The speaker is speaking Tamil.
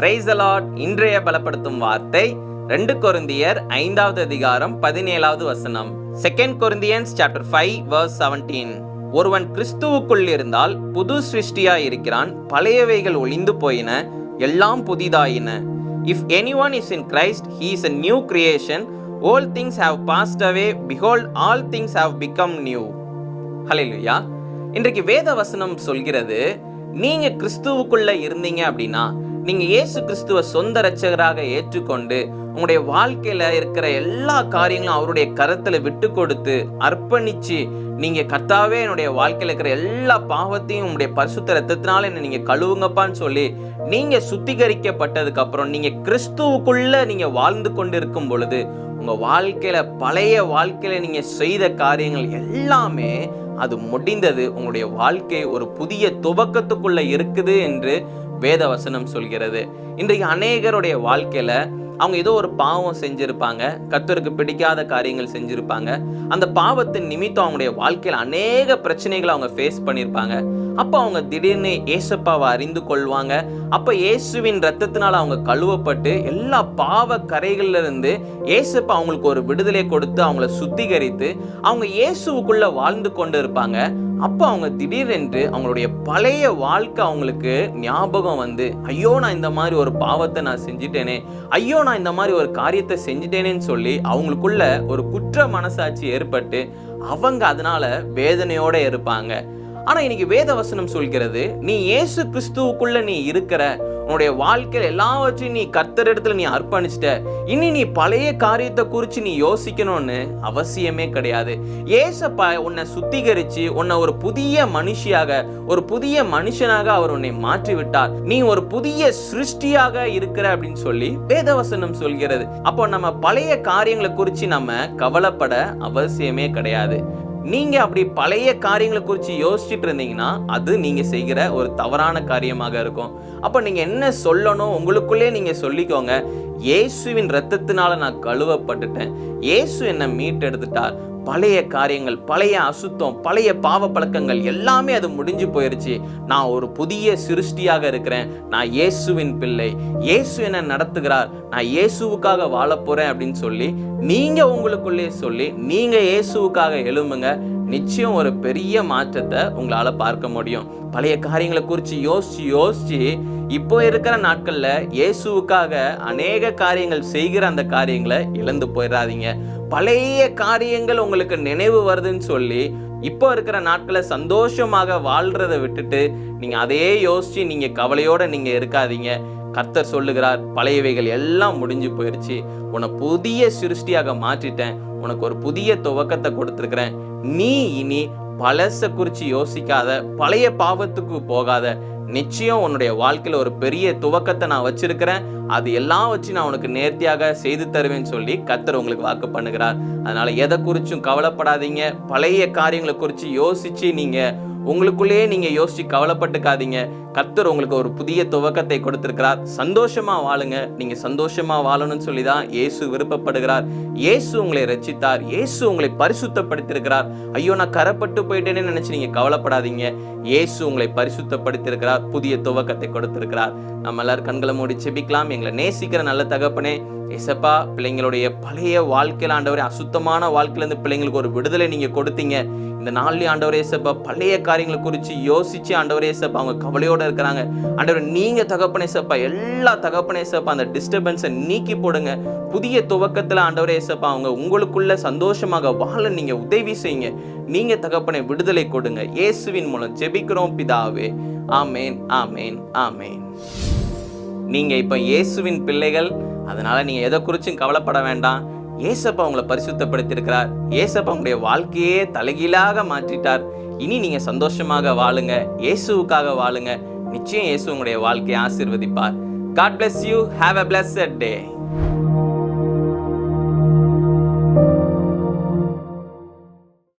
பிரைஸ் அலாட் இன்றைய பலப்படுத்தும் வார்த்தை ரெண்டு கொருந்தியர் ஐந்தாவது அதிகாரம் பதினேழாவது வசனம். Second Corinthians chapter five verse seventeen ஒருவன் கிறிஸ்துவுக்குள் இருந்தால் புது சிருஷ்டியா இருக்கிறான் பழையவைகள் ஒளிந்து போயின எல்லாம் புதிதாயின. If anyone is in Christ he is a new creation old things have passed away behold all things have become new hallelujah இன்றைக்கு வேத வசனம் சொல்கிறது நீங்க கிறிஸ்துவுக்குள்ள இருந்தீங்க அப்படின்னா நீங்க இயேசு கிறிஸ்துவ சொந்த ரட்சகராக ஏற்றுக்கொண்டு உங்களுடைய வாழ்க்கையில இருக்கிற எல்லா காரியங்களும் அவருடைய கருத்துல விட்டு கொடுத்து அர்ப்பணிச்சு நீங்க கர்த்தாவே என்னுடைய வாழ்க்கையில இருக்கிற எல்லா பாவத்தையும் உங்களுடைய பரிசுத்த ரத்தத்தினால என்ன நீங்க கழுவுங்கப்பான்னு சொல்லி நீங்க சுத்திகரிக்கப்பட்டதுக்கு அப்புறம் நீங்க கிறிஸ்துவுக்குள்ள நீங்க வாழ்ந்து கொண்டு இருக்கும் பொழுது உங்க வாழ்க்கையில பழைய வாழ்க்கையில நீங்க செய்த காரியங்கள் எல்லாமே அது முடிந்தது. உங்களுடைய வாழ்க்கை ஒரு புதிய துவக்கத்துக்குள்ள இருக்குது என்று வேத வசனம் சொல்கிறது. இன்றைக்கு அநேகருடைய வாழ்க்கையில அவங்க ஏதோ ஒரு பாவம் செஞ்சிருப்பாங்க கத்தருக்கு பிடிக்காத காரியங்கள் செஞ்சிருப்பாங்க. அந்த பாவத்தின் நிமித்தம் அவங்களுடைய வாழ்க்கையில் அநேக பிரச்சனைகளை அவங்க ஃபேஸ் பண்ணியிருப்பாங்க அப்போ அவங்க திடீர்னு ஏசப்பாவை அறிந்து கொள்வாங்க. அப்போ இயேசுவின் ரத்தத்தினால் அவங்க கழுவப்பட்டு எல்லா பாவ கரைகள்ல இருந்து ஏசப்பா அவங்களுக்கு ஒரு விடுதலை கொடுத்து அவங்கள சுத்திகரித்து அவங்க இயேசுவுக்குள்ளே வாழ்ந்து கொண்டு இருப்பாங்க. அப்போ அவங்க திடீரென்று அவங்களுடைய பழைய வாழ்க்கை அவங்களுக்கு ஞாபகம் வந்து ஐயோ நான் இந்த மாதிரி ஒரு பாவத்தை நான் செஞ்சிட்டேனே ஐயோ நான் இந்த மாதிரி ஒரு காரியத்தை செஞ்சிட்டேனேன்னு சொல்லி அவங்களுக்குள்ள ஒரு குற்ற மனசாட்சி ஏற்பட்டு அவங்க அதனால வேதனையோட இருப்பாங்க. ஆனா இன்னைக்கு வேத வசனம் சொல்கிறது நீ இயேசு கிறிஸ்துவுக்குள்ள நீ இருக்கிற உன்னுடைய வாழ்க்கையில எல்லாவற்றையும் நீ கர்த்தர் இடத்துல நீ அர்ப்பணிச்சிட்ட. இனி நீ பழைய காரியத்தை குறித்து நீ யோசிக்கணும்னு அவசியமே கிடையாது. ஏசப்பா உன்னை சுத்திகரிச்சு உன்னை ஒரு புதிய மனுஷியாக ஒரு புதிய மனுஷனாக அவர் உன்னை மாற்றி விட்டார் நீ ஒரு புதிய சிருஷ்டியாக இருக்கிற அப்படின்னு சொல்லி வேதவசனம் சொல்கிறது. அப்போ நம்ம பழைய காரியங்களை குறித்து நம்ம கவலைப்பட அவசியமே கிடையாது. நீங்க அப்படி பழைய காரியங்களை குறித்து யோசிச்சுட்டு இருந்தீங்கன்னா அது நீங்க செய்கிற ஒரு தவறான காரியமாக இருக்கும். அப்ப நீங்க என்ன சொல்லணும் உங்களுக்குள்ளே நீங்க சொல்லிக்கோங்க. இயேசுவின் ரத்தத்தினால நான் கழுவப்பட்டுட்டேன். இயேசு என்னை மீட்டெடுத்துட்டார். பழைய காரியங்கள் பழைய அசுத்தம் பழைய பாவ பழக்கங்கள் எல்லாமே அது முடிஞ்சு போயிருச்சு. நான் ஒரு புதிய சிருஷ்டியாக இருக்கிறேன். நான் இயேசுவின் பிள்ளை. இயேசு என்ன நடத்துகிறார்? நான் இயேசுவுக்காக வாழ போறேன் அப்படின்னு சொல்லி நீங்க உங்களுக்குள்ளே சொல்லி நீங்க இயேசுவுக்காக எழும்புங்க. நிச்சயம் ஒரு பெரிய மாற்றத்தை உங்களால் பார்க்க முடியும். பழைய காரியங்களை குறித்து யோசித்து யோசித்து இப்போ இருக்கிற நாட்களில் இயேசுவுக்காக அநேக காரியங்கள் செய்கிற அந்த காரியங்களை இழந்து போயிடாதீங்க பழைய காரியங்கள் உங்களுக்கு நினைவு வருதுன்னு சொல்லி இப்போ இருக்கிற நாட்களை சந்தோஷமாக வாழ்கிறத விட்டுட்டு நீங்கள் அதையே யோசித்து நீங்கள் கவலையோடு நீங்கள் இருக்காதீங்க. கர்த்தர் சொல்லுகிறார் பழையவைகள் எல்லாம் முடிஞ்சு போயிடுச்சு உன்னை புதிய சிருஷ்டியாக மாற்றிட்டேன். உனக்கு ஒரு புதிய துவக்கத்தை கொடுத்துருக்குறேன். நீ இனி பழச குறித்து யோசிக்காத பழைய பாவத்துக்கு போகாத. நிச்சயம் உன்னுடைய வாழ்க்கையில் ஒரு பெரிய துவக்கத்தை நான் வச்சிருக்கிறேன். அது எல்லாம் வச்சு நான் உனக்கு நேர்த்தியாக செய்து தருவேன்னு சொல்லி கத்தர் உங்களுக்கு வாக்கு பண்ணுகிறார். அதனால எதை குறிச்சும் கவலைப்படாதீங்க. பழைய காரியங்களை குறித்து யோசிச்சு நீங்கள் உங்களுக்குள்ளேயே நீங்க யோசிச்சு கவலைப்பட்டுக்காதீங்க. கர்த்தர் உங்களுக்கு ஒரு புதிய துவக்கத்தை கொடுத்திருக்கிறார். சந்தோஷமா வாழுங்க. நீங்க சந்தோஷமா வாழணும்னு சொல்லி தான் இயேசு விருப்பப்படுகிறார். இயேசு உங்களை ரச்சித்தார் இயேசு உங்களை பரிசுத்தப்படுத்தியிருக்கிறார். ஐயோ நான் கரப்பட்டு போயிட்டேன்னு நினச்சி நீங்க கவலைப்படாதீங்க. இயேசு உங்களை பரிசுத்தப்படுத்தியிருக்கிறார். புதிய துவக்கத்தை கொடுத்திருக்கிறார். நம்ம எல்லாரும் கண்களை மூடி செபிக்கலாம். எங்களை நேசிக்கிற நல்ல தகப்பனே இசப்பா பிள்ளைங்களுடைய பழைய வாழ்க்கையில் ஆண்டவரே அசுத்தமான வாழ்க்கையிலேருந்து பிள்ளைங்களுக்கு ஒரு விடுதலை நீங்கள் கொடுத்தீங்க. இந்த நாள்லயே ஆண்டவரே இசப்பா பழைய காரியங்களை குறித்து யோசித்து ஆண்டவரே இசப்பா அவங்க கவலையோடு இருக்கிறாங்க. ஆண்டவர் நீங்கள் தகப்பனே சப்பா எல்லா தகப்பனே சப்பா அந்த டிஸ்டர்பன்ஸை நீக்கி போடுங்க. புதிய துவக்கத்தில் ஆண்டவரே ஏசப்பா அவங்க உங்களுக்குள்ள சந்தோஷமாக வாழ நீங்கள் உதவி செய்யுங்க. நீங்கள் தகப்பனை விடுதலை கொடுங்க. இயேசுவின் மூலம் ஜெபிக்கிறோம் பிதாவே. ஆமேன் ஆமேன் ஆமேன். நீங்கள் இப்போ இயேசுவின் பிள்ளைகள் அதனால நீங்க எதை குறிச்சும் கவலைப்பட வேண்டாம். ஏசப்பா உங்களை பரிசுத்தப்படுத்தியிருக்கிறார். ஏசப்பா உங்களுடைய வாழ்க்கையே தலைகீழாக மாற்றிட்டார். இனி நீங்க சந்தோஷமாக வாழுங்க. இயேசுவுக்காக வாழுங்க. நிச்சயம் இயேசு உங்களுடைய வாழ்க்கையை ஆசீர்வதிப்பார். God bless you have a blessed day